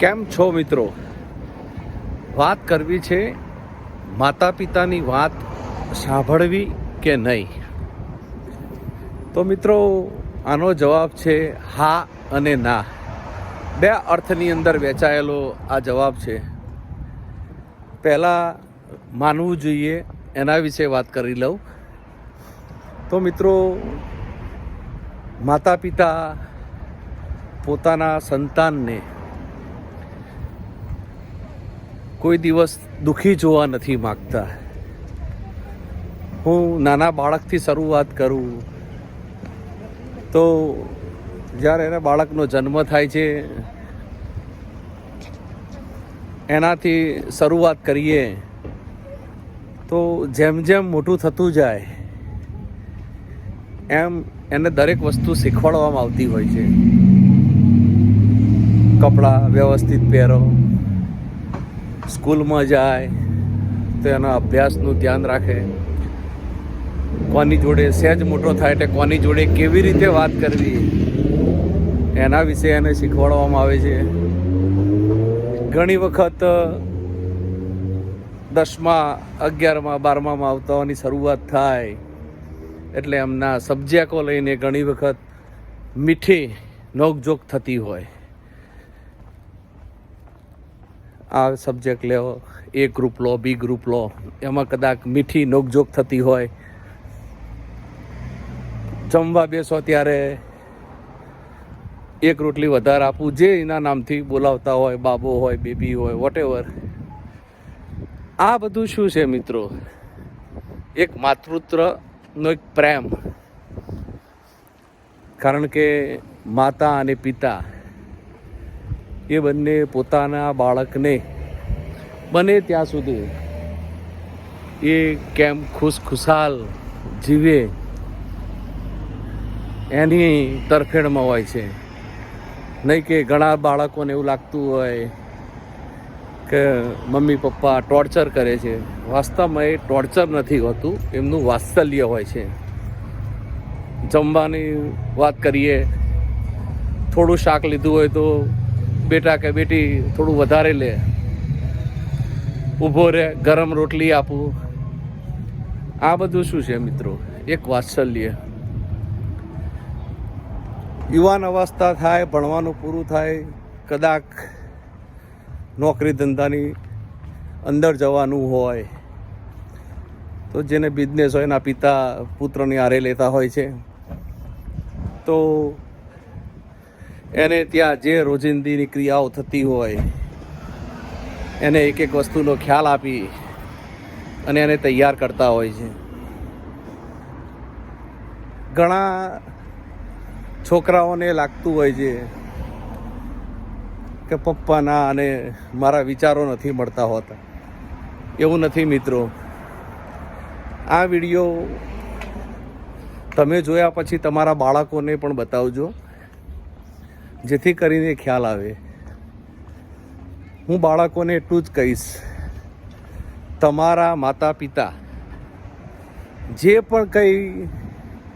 કેમ છો મિત્રો? વાત કરવી છે માતા પિતાની વાત સાંભળવી કે નહીં? તો મિત્રો, આનો જવાબ છે હા અને ના. બે અર્થની અંદર વેચાયેલો આ જવાબ છે. પહેલાં માનવું જોઈએ, એના વિશે વાત કરી લઉં. તો મિત્રો માતા પિતા પોતાના સંતાનને કોઈ દિવસ દુઃખી જોવા નથી માગતા. હું નાના બાળકથી શરૂઆત કરું. તો જ્યારે એના બાળકનો જન્મ થાય છે, એનાથી શરૂઆત કરીએ, તો જેમ જેમ મોટું થતું જાય, એમ એને દરેક વસ્તુ શીખવાડવામાં આવતી હોય છે. કપડાં, વ્યવસ્થિત પહેરો સ્કૂલમાં જાય, તો એના અભ્યાસનું ધ્યાન રાખે. કોની જોડે સહેજ મોટો થાય એટલે કોની જોડે કેવી રીતે વાત કરવી, એના વિશે એને શીખવાડવામાં આવે છે. ઘણી વખત, દસમા, અગિયારમાં, બારમામાં આવતાની શરૂઆત થાય, એટલે એમના સબ્જેક્ટો લઈને ઘણી વખત મીઠી નોકઝોક થતી હોય. આ સબ્જેક્ટ લેવો એ ગ્રુપ લો બી ગ્રુપ લો. એમાં કદાચ મીઠી નોકઝોક થતી હોય. જમવા બેસો ત્યારે એક રોટલી વધારે આપવું જે એના નામથી બોલાવતા હોય, બાબો હોય, બેબી હોય વોટેવર આ બધું શું છે મિત્રો? એક માતૃત્વનો એક પ્રેમ. કારણ કે માતા અને પિતા એ બંને પોતાના બાળકને બને ત્યાં સુધી એ કેમ ખુશ ખુશાલ જીવે એની તરફેણમાં હોય છે. નહીં કે ઘણા બાળકોને એવું લાગતું હોય કે મમ્મી પપ્પા ટોર્ચર કરે છે. વાસ્તવમાં એ ટોર્ચર નથી હોતું, એમનું વાત્સલ્ય હોય છે. જમવાની વાત કરીએ, થોડું શાક લીધું હોય તો બેટા કે બેટી, થોડું વધારે લે. ઊભો રહે, ગરમ રોટલી આપું. આ બધું શું છે મિત્રો? એક વાત્સલ્ય. યુવાન અવસ્થા થાય, ભણવાનું પૂરું થાય કદાચ નોકરી ધંધાની અંદર જવાનું હોય, તો જેને બિઝનેસ હોય એના પિતા પુત્રની આરે લેતા હોય છે. તો એને ત્યાં જે રોજિંદીની ક્રિયાઓ થતી હોય, એને એક એક વસ્તુનો ખ્યાલ આપી અને એને તૈયાર કરતા હોય છે. ઘણા છોકરાઓને લાગતું હોય છે કે પપ્પાના અને મારા વિચારો નથી મળતા હોતા. એવું નથી મિત્રો. આ વીડિયો તમે જોયા પછી તમારા બાળકોને પણ બતાવજો. જેથી કરીને ખ્યાલ આવે. હું બાળકોને એટલું જ કહીશ. તમારા માતા પિતા જે પણ કંઈ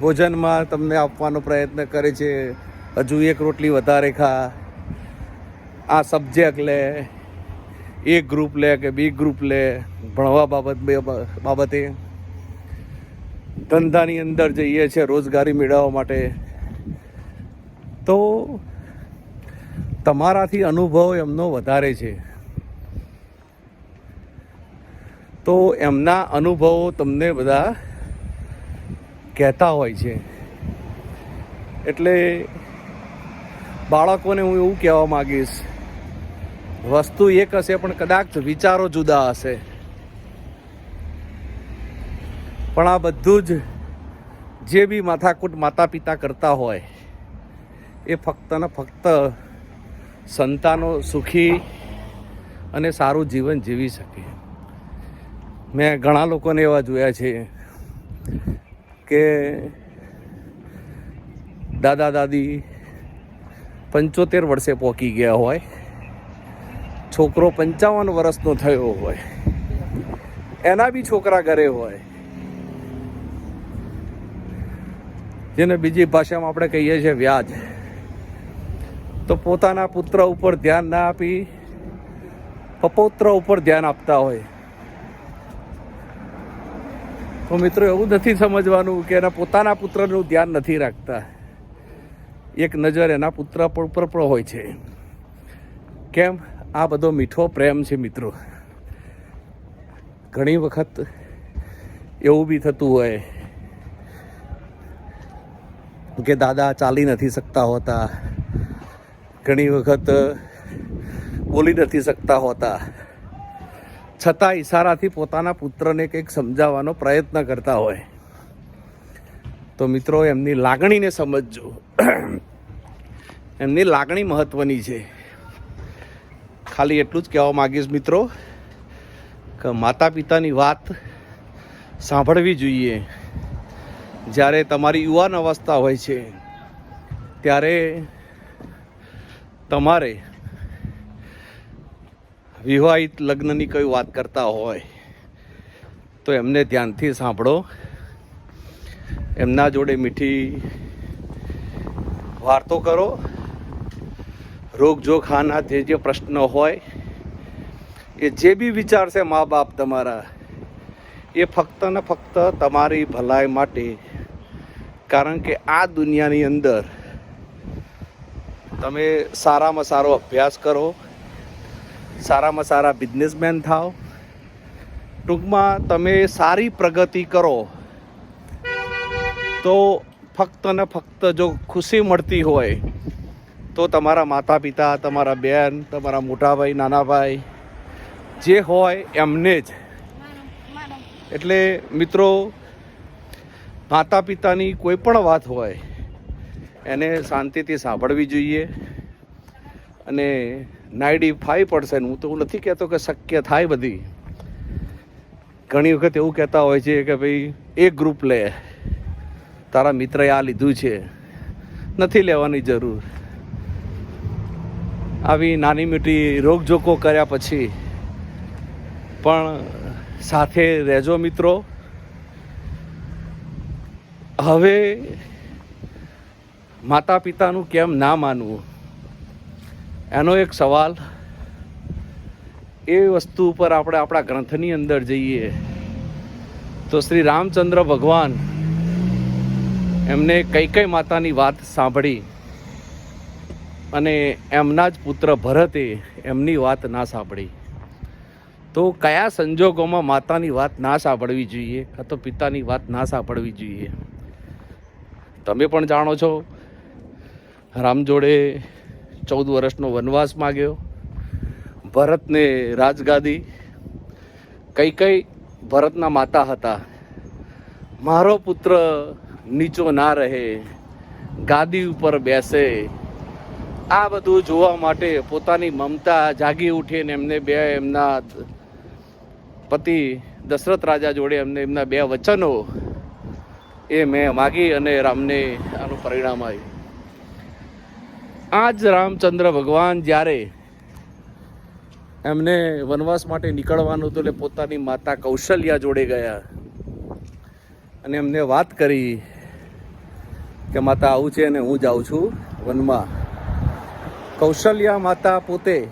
ભોજનમાં તમને આપવાનો પ્રયત્ન કરે છે, હજુ એક રોટલી વધારે ખા, આ સબ્જેક્ટ લે, એ ગ્રુપ લે કે બી ગ્રુપ લે, ભણવા બાબત બાબતે ધંધાની અંદર જઈએ છે રોજગારી મેળવવા માટે, તો તમારાથી અનુભવ એમનો વધારે છે. તો એમના અનુભવો તમને બધા કહેતા હોય છે. એટલે બાળકોને હું એવું કહેવા માગીશ, વસ્તુ એક હશે પણ કદાચ વિચારો જુદા હશે. પણ આ બધું જ જે બી માથાકૂટ માતા પિતા કરતા હોય, એ ફક્ત ને ફક્ત સંતાનો સુખી અને સારું જીવન જીવી શકે. મેં ઘણા લોકોને એવા જોયા છે કે દાદા દાદી પંચોતેર વર્ષે પહોંચી ગયા હોય, છોકરો પંચાવન વર્ષનો થયો હોય, એના બી છોકરા ઘરે હોય. જેને બીજી ભાષામાં આપણે કહીએ છીએ વ્યાજ. તો પોતાના પુત્ર ઉપર ધ્યાન ના આપી, પપૌત્ર ઉપર ધ્યાન આપતા હોય. તો મિત્રો એવું નથી સમજવાનું કે એના પોતાના પુત્રનું ધ્યાન નથી રાખતા. એક નજર એના પુત્ર ઉપર પણ હોય છે. કેમ? આ બધો મીઠો પ્રેમ છે મિત્રો. ઘણી વખત એવું બી થતું હોય કે દાદા ચાલી નથી શકતા હોતા. ઘણી વખત બોલી નથી શકતા હોતા. છતાં ઈશારાથી પોતાના પુત્રને કંઈક સમજાવવાનો પ્રયત્ન કરતા હોય. તો મિત્રો, એમની લાગણીને સમજજો. એમની લાગણી મહત્વની છે. ખાલી એટલું જ કહેવા માગીશ મિત્રો, કે માતા પિતાની વાત સાંભળવી જોઈએ. જ્યારે તમારી યુવાન અવસ્થા હોય છે, ત્યારે તમારે વિવાહિત લગ્નની કોઈ વાત કરતા હોય, તો એમને ધ્યાનથી સાંભળો. એમના જોડે મીઠી વાર્તો કરો. રોગ જોખાના જે જે પ્રશ્ન હોય, એ જે બી વિચારશે મા બાપ તમારા, એ ફક્ત ને ફક્ત તમારી ભલાઈ માટે. કારણ કે આ દુનિયાની અંદર તમે સારામાં સારો અભ્યાસ કરો સારામાં સારા બિઝનેસમેન થાઓ. ટૂંકમાં તમે સારી પ્રગતિ કરો તો ફક્ત ને ફક્ત જો ખુશી મળતી હોય તો તમારા માતા પિતા તમારા બેન તમારા મોટા ભાઈ નાના ભાઈ જે હોય એમને જ. એટલે મિત્રો માતા પિતાની કોઈ પણ વાત હોય એને શાંતિથી સાંભળવી જોઈએ. અને નાઇન્ટી ફાઈવ પર્સન્ટ હું તો હું નથી કહેતો કે શક્ય થાય બધી. ઘણી વખત એવું કહેતા હોય છે કે ભાઈ, એક ગ્રુપ લે, તારા મિત્રએ આ લીધું છે, નથી લેવાની જરૂર. આવી નાની મોટી રોકજોકો કર્યા પછી પણ સાથે રહેજો મિત્રો. હવે માતા પિતાનું કેમ ના માનવું? એનો એક સવાલ. એ વસ્તુ ઉપર આપણે આપણા ગ્રંથની અંદર જઈએ, તો શ્રી રામચંદ્ર ભગવાન એમને કઈ કઈ માતાની વાત સાંભળી અને એમના જ પુત્ર ભરતે એમની વાત ના સાંભળી. તો કયા સંજોગોમાં માતાની વાત ના સાંભળવી જોઈએ? તો પિતાની વાત ના સાંભળવી જોઈએ? તમે પણ જાણો છો રામ જોડે ચૌદ વર્ષનો વનવાસ માગ્યો. ભરતને રાજગાદી. કઈ કઈ ભરતના માતા હતા. મારો પુત્ર નીચો ના રહે. ગાદી ઉપર બેસે. આ બધું જોવા માટે પોતાની મમતા જાગી ઉઠીને એમને બે એમના પતિ દશરથ રાજા જોડે એમને એમના બે વચનો એ મેં માગી અને રામને આનું પરિણામ આવ્યું આ જ રામચંદ્ર ભગવાન જ્યારે એમને વનવાસ માટે નીકળવાનું હતું એટલે પોતાની માતા કૌશલ્યા જોડે ગયા અને એમને વાત કરી કે, માતા, આવું છે અને હું જાઉં છું વનમાં. કૌશલ્યા માતા પોતે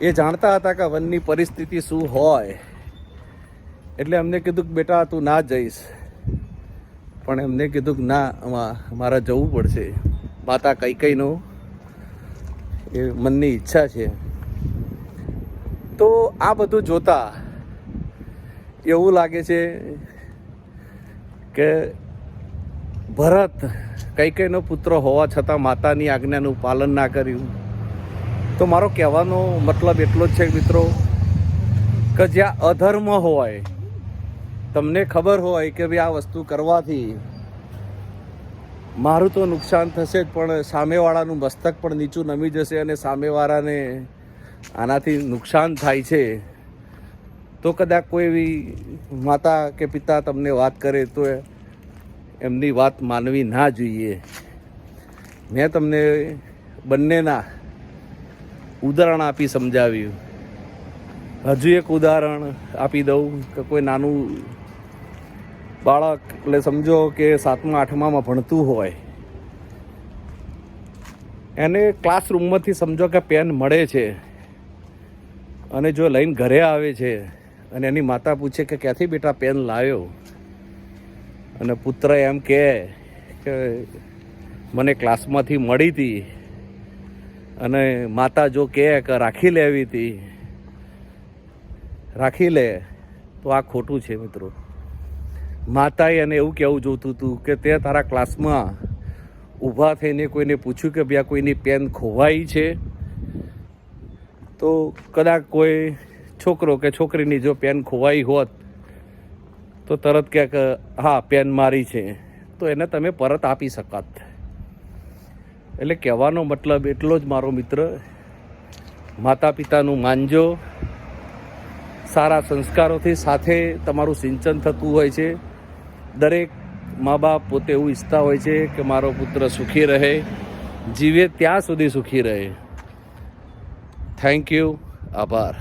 એ જાણતા હતા કે વનની પરિસ્થિતિ શું હોય. એટલે એમને કીધું કે, બેટા, તું ના જઈશ. પણ એમને કીધું કે, ના, આમાં જવું પડશે. માતા કઈ કઈનું એ મનની ઈચ્છા છે. તો આ બધું જોતા એવું લાગે છે કે ભરત કઈ કઈનો પુત્ર હોવા છતાં માતાની આજ્ઞાનું પાલન ના કર્યું. તો મારો કહેવાનો મતલબ એટલો જ છે મિત્રો કે જ્યાં અધર્મ હોય, તમને ખબર હોય કે ભાઈ આ વસ્તુ કરવાથી મારું તો નુકસાન થશે જ, પણ સામેવાળાનું મસ્તક પણ નીચું નમી જશે અને સામેવાળાને આનાથી નુકસાન થાય છે. તો કદાચ કોઈ એવી માતા કે પિતા તમને વાત કરે તો એમની વાત માનવી ના જોઈએ. મેં તમને બંનેના ઉદાહરણ આપી સમજાવ્યું. હજુ એક ઉદાહરણ આપી દઉં કે કોઈ નાનું બાળક, એટલે સમજો કે સાતમા, આઠમામાં ભણતું હોય. એને ક્લાસરૂમમાંથી સમજો કે પેન મળે છે. અને જો લઈને ઘરે આવે છે, અને એની માતા પૂછે કે ક્યાંથી બેટા પેન લાવ્યો? અને પુત્ર એમ કહે કે, મને ક્લાસમાંથી મળી હતી. અને માતા જો કહે કે, રાખી લેવી હતી. રાખી લે. તો આ ખોટું છે મિત્રો. માતાએ એને એવું કહેવું જોતું હતું કે તે તારા ક્લાસમાં ઊભા થઈને કોઈને પૂછ્યું કે ભાઈ કોઈની પેન ખોવાઈ છે? તો કદાચ કોઈ છોકરો કે છોકરીની જો પેન ખોવાઈ હોત, તો તરત ક્યાંક, હા, પેન મારી છે. તો એને તમે પરત આપી શકાત. એટલે કહેવાનો મતલબ એટલો જ મારો મિત્ર માતા પિતાનું માનજો. સારા સંસ્કારોથી સાથે તમારું સિંચન થતું હોય છે. દરેક મા બાપ પોતે એવું ઈચ્છતા હોય છે કે મારો પુત્ર સુખી રહે, જીવે ત્યાં સુધી સુખી રહે. થેન્ક યુ આભાર.